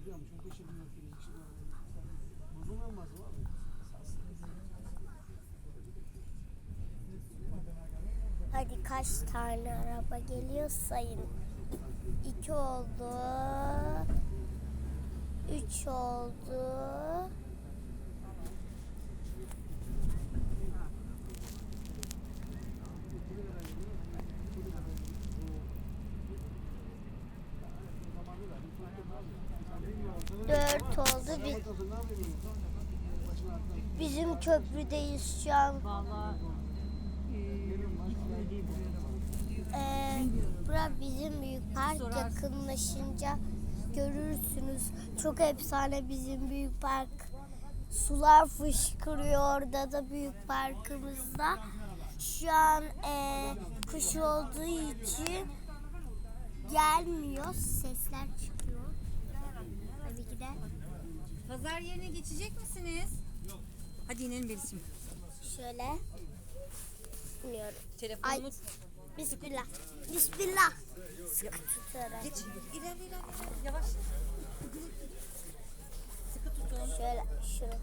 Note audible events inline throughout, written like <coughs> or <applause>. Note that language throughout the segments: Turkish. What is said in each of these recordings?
Biliyorum çünkü şimdi bozulmaz mı abi? Hadi kaç tane araba geliyor sayın. İki oldu. Üç oldu. Dört oldu. Biz, bizim köprüdeyiz şu an. Vallahi Ee, bura bizim büyük park yakınlaşınca görürsünüz. Çok efsane bizim büyük park. Sular fışkırıyor orada da büyük parkımızda. Şu an ee, kış olduğu için gelmiyor. Sesler çıkıyor. Pazar yerine geçecek misiniz? Hadi inelim Belis'im. Şöyle. Bilmiyorum. Telefonunu Ay. Bismillah. Bismillah. Sıkı tutarak. geç. İlerle ilerle. ilerle. Yavaş. Sıkı tutun. Şöyle şunu.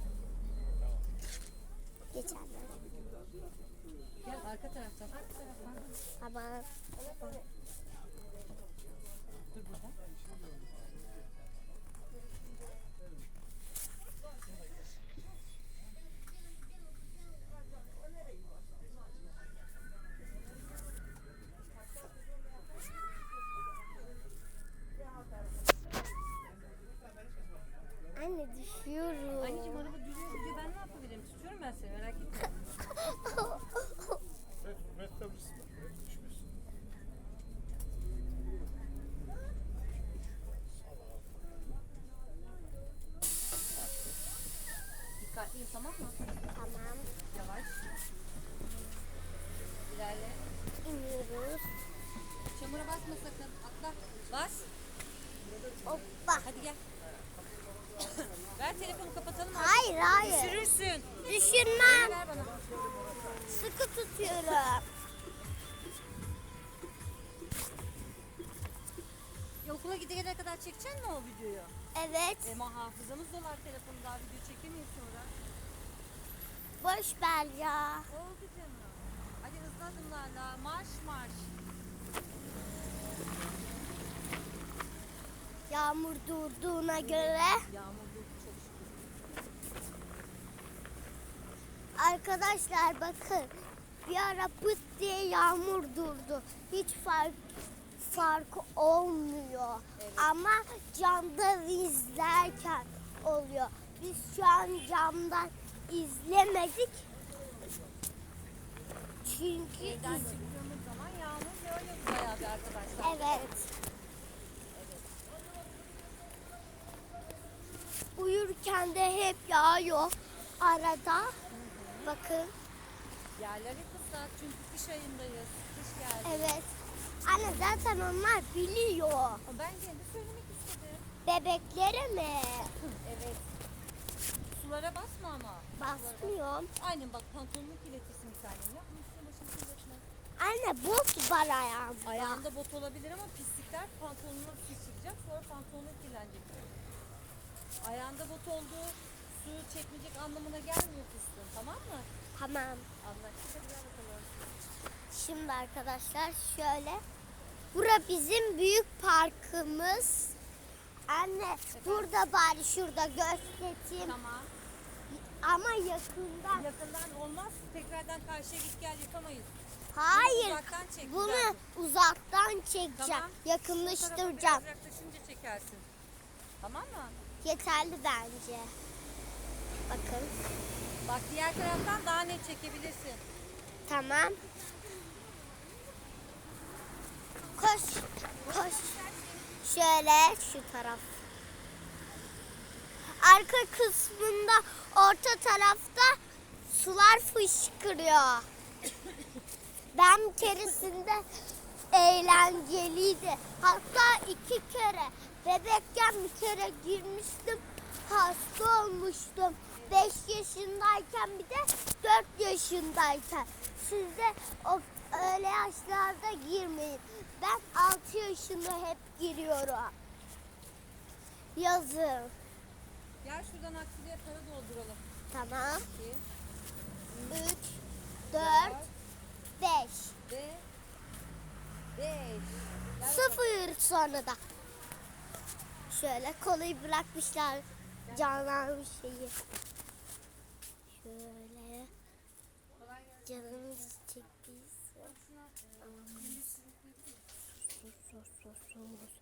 Geçen. Gel arka taraftan. Arka taraftan. Tamam. Dur burada. Anne düşüyorum. Anneciğim araba düzgün gidiyor. Ben ne yapabilirim? Tutuyorum ben seni merak etme. Dikkatli tamam mı? tamam. Yavaş. İlerle. İniyoruz. Çamura basma sakın. Atla. Bas. Hoppa. Hadi gel. <coughs> Ver telefonu kapatalım. artık. Hayır hayır. Sürürsün. Düşürmem. Ver bana. Sıkı tutuyorum. Ya okula gidene kadar çekeceksin mi o videoyu? Evet. Ama hafızamız dolar telefonu daha video çekemeyiz sonra. Boş ver ya. Oldu canım. Hadi hızlı adımlarla marş marş. Yağmur durduğuna göre Yağmur durdu çok şükür. arkadaşlar bakın bir ara pıt diye yağmur durdu. Hiç fark farkı olmuyor. Ama camda izlerken oluyor. Biz şu an camdan izlemedik. Çünkü iz- zaman yağmur yağıyor bayağı bir arkadaşlar. Evet. Uyurken de hep yağıyor arada. Bakın. Yerleri ıslak çünkü kış ayındayız. Kış geldi. Evet. Anne zaten onlar biliyor. Ben gene de söylemek istedim. Bebekleri mi? Evet. Sulara basma ama. Basmıyorum. Aynen bak pantolonunu kirletirsin bir tanem. Yapma üstüne başını kirletme. Anne bot var ayağımda. Ayağında bot olabilir ama pislikler pantolonuna sıçrayacak sonra pantolonu kirlenecek. Ayağında bot olduğu suyu çekmeyecek anlamına gelmiyor fıstığın tamam mı? Tamam. Anlaştık hadi gel bakalım. Şimdi arkadaşlar şöyle. Bura bizim büyük parkımız. Anne burada bari şurada göstereyim. Tamam. Ama yakından. Yakından olmaz. Tekrardan karşıya git gel yapamayız. Hayır. Uzaktan çek. Bunu güzelce. uzaktan çekeceğim. Tamam. Yakınlaştıracağım. biraz yaklaşınca çekersin. Tamam mı? Yeterli bence. Bakın. Bak diğer taraftan daha net çekebilirsin. Tamam. Koş. Koş. Şöyle şu taraf. Arka kısmında orta tarafta sular fışkırıyor. Ben keresinde eğlenceliydi. Hatta iki kere bebekken bir kere girmiştim. Hasta olmuştum. 5 yaşındayken bir de 4 yaşındayken. Siz de o öyle yaşlarda girmeyin. Ben 6 yaşında hep giriyorum. Yazın. Gel şuradan aktiveye para dolduralım. Tamam. 2, 3, 4, 5. ve 5. Sıfır sonra da. Şöyle kolayı bırakmışlar. Canlanmış şeyi. Şöyle canımız çektiyse. Sus sus sus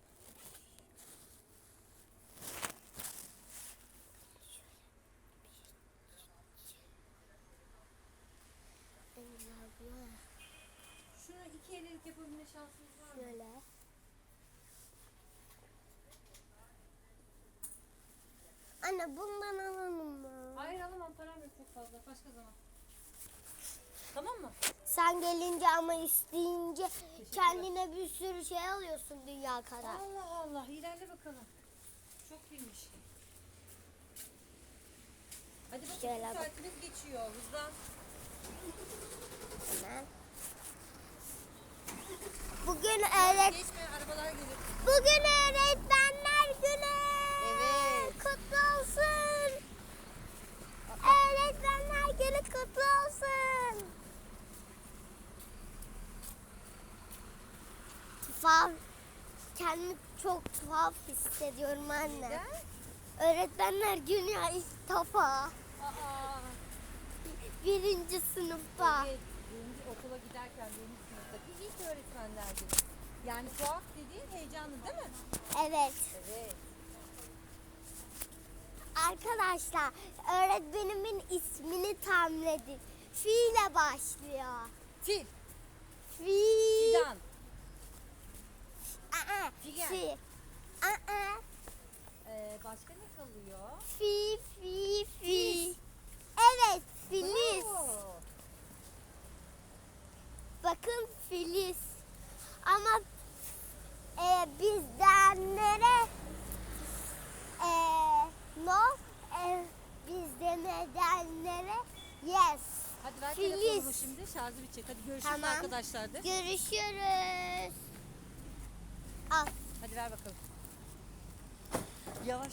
iki ellilik yapabilme şansımız var mı? Şöyle. Anne bundan alalım mı? Hayır alamam param yok çok fazla. Başka zaman. Tamam mı? Sen gelince ama isteyince kendine bir sürü şey alıyorsun dünya kadar. Allah Allah ilerle bakalım. Çok bilmiş. Hadi bakalım Şöyle bak. saatimiz geçiyor. Hızlan. Hemen. Bugün öğret. Bugün öğretmenler günü. Evet. Kutlu olsun. Öğretmenler günü kutlu olsun. Tuhaf. Kendimi çok tuhaf hissediyorum anne. Neden? Öğretmenler günü ya ilk defa. Aa. Birinci sınıfta. Evet. Birinci okula giderken birinci ilk öğretmenler günü. Yani tuhaf dediğin heyecanlı değil mi? Evet. Evet. Arkadaşlar öğretmenimin ismini tahmin edin. Fi ile başlıyor. Fil. Fi. Fidan. Aa, Figen. Fi. Aa, Ee, başka ne kalıyor? fi fi fi. Evet Filiz. Filiz. Ama e, bizdenlere e, no e, bizde nedenlere yes. Hadi ver Filiz. telefonumu şimdi şarjı bitecek. Hadi görüşürüz Tamam. arkadaşlar de. Görüşürüz. Al. Hadi ver bakalım. Yavaş.